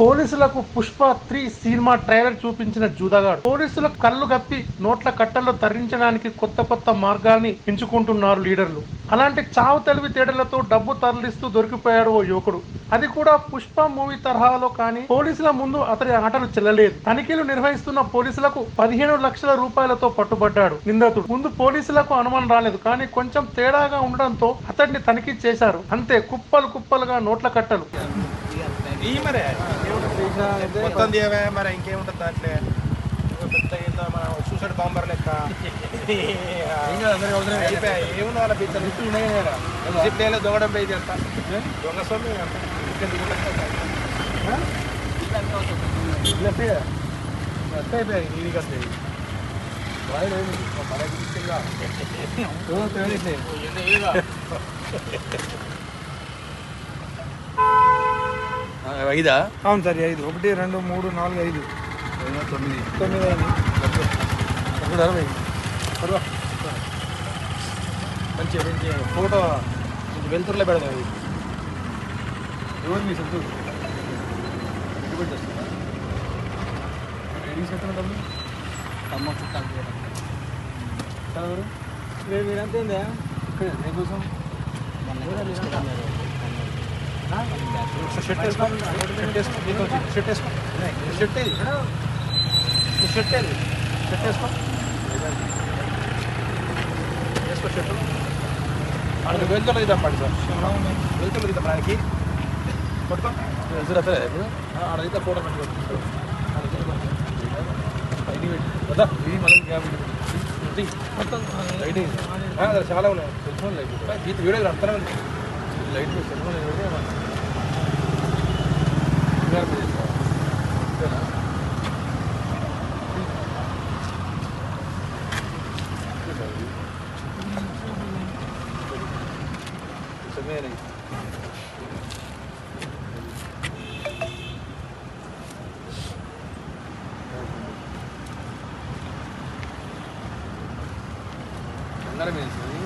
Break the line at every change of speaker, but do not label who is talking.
పోలీసులకు Pushpa three cinema trailer చూపించిన జూదగాడు. పోలీసులు కళ్ళు గప్పి నోట్ల కట్టల్లో తరలించడానికి కొత్త కొత్త మార్గాల్ని ఎంచుకుంటున్నారు లీడర్లు. అలాంటి చావు తెలివి తేడలతో డబ్బు తరలిస్తూ దొరికిపోయాడు ఓ యువకుడు. అది కూడా పుష్ప మూవీ తరహాలో కానీ పోలీసుల ముందు అతని ఆటలు చెల్లలేదు. తనిఖీలు నిర్వహిస్తున్న పోలీసులకు పదిహేను లక్షల రూపాయలతో పట్టుబడ్డాడు నిందితుడు. ముందు పోలీసులకు అనుమానం రాలేదు కానీ కొంచెం తేడాగా ఉండడంతో అతడిని తనిఖీ చేశారు. అంతే కుప్పలు కుప్పలుగా నోట్ల కట్టలు.
ఈ మరి? మొత్తం తీయవే మరి ఇంకేముంటుంది దాంట్లో? పెద్ద ఏందో మన సూసైడ్ బాంబర్ లెక్క. అయిపోయా. ఏముంది వాళ్ళ పిచ్చర్ డిసిప్లిన్ దొంగడం పోయి అంత దొంగ సొమ్ము. ఇక్కడ దిగుతుంది. అంతే అయిపోయాయి నీకు అంతే ఐదా?
అవును సార్ ఐదు. ఒకటి రెండు మూడు నాలుగు ఐదు.
తొమ్మిది.
తొమ్మిది అయింది
అప్పుడు అరవై. పర్వా. మంచి మంచి ఫోటో కొంచెం వెలుతురులో పెడదాం ఇది. ఎవరు మీ సొంత ఎటువంటి వస్తుందా ఏడికి చెప్తున్నా డబ్బులు అమ్మ చుట్టాలు ఎవరు?
మీరంతా ఏందా?
ఇక్కడ దేనికోసం షర్ట్ ಅದು ವೆಲ್ಕಲ್ ಇದನ್ನು ಮಾಡಿ ಸರ್ ವೆಲ್ಕಲ್ ಇದನ್ನು ಹಾಕಿ ಕೊಟ್ಕೊ ಹೆಸರು ಹತ್ರ ಆಡ ಇದ್ದ ಫೋಟೋ ಮಾಡ್ಕೊಂಡು ಐಡಿ ಅದ ಈ ಮನೆ ಮತ್ತೊಂದು ಐಡಿ ಹಾಂ ಅದ್ರ ಶಾಲೆ ಗೀತ ವೀಡಿಯೋ ಅರ್ಥನೇ లైట్ సినిమాలు Mary. Andare bene, signori.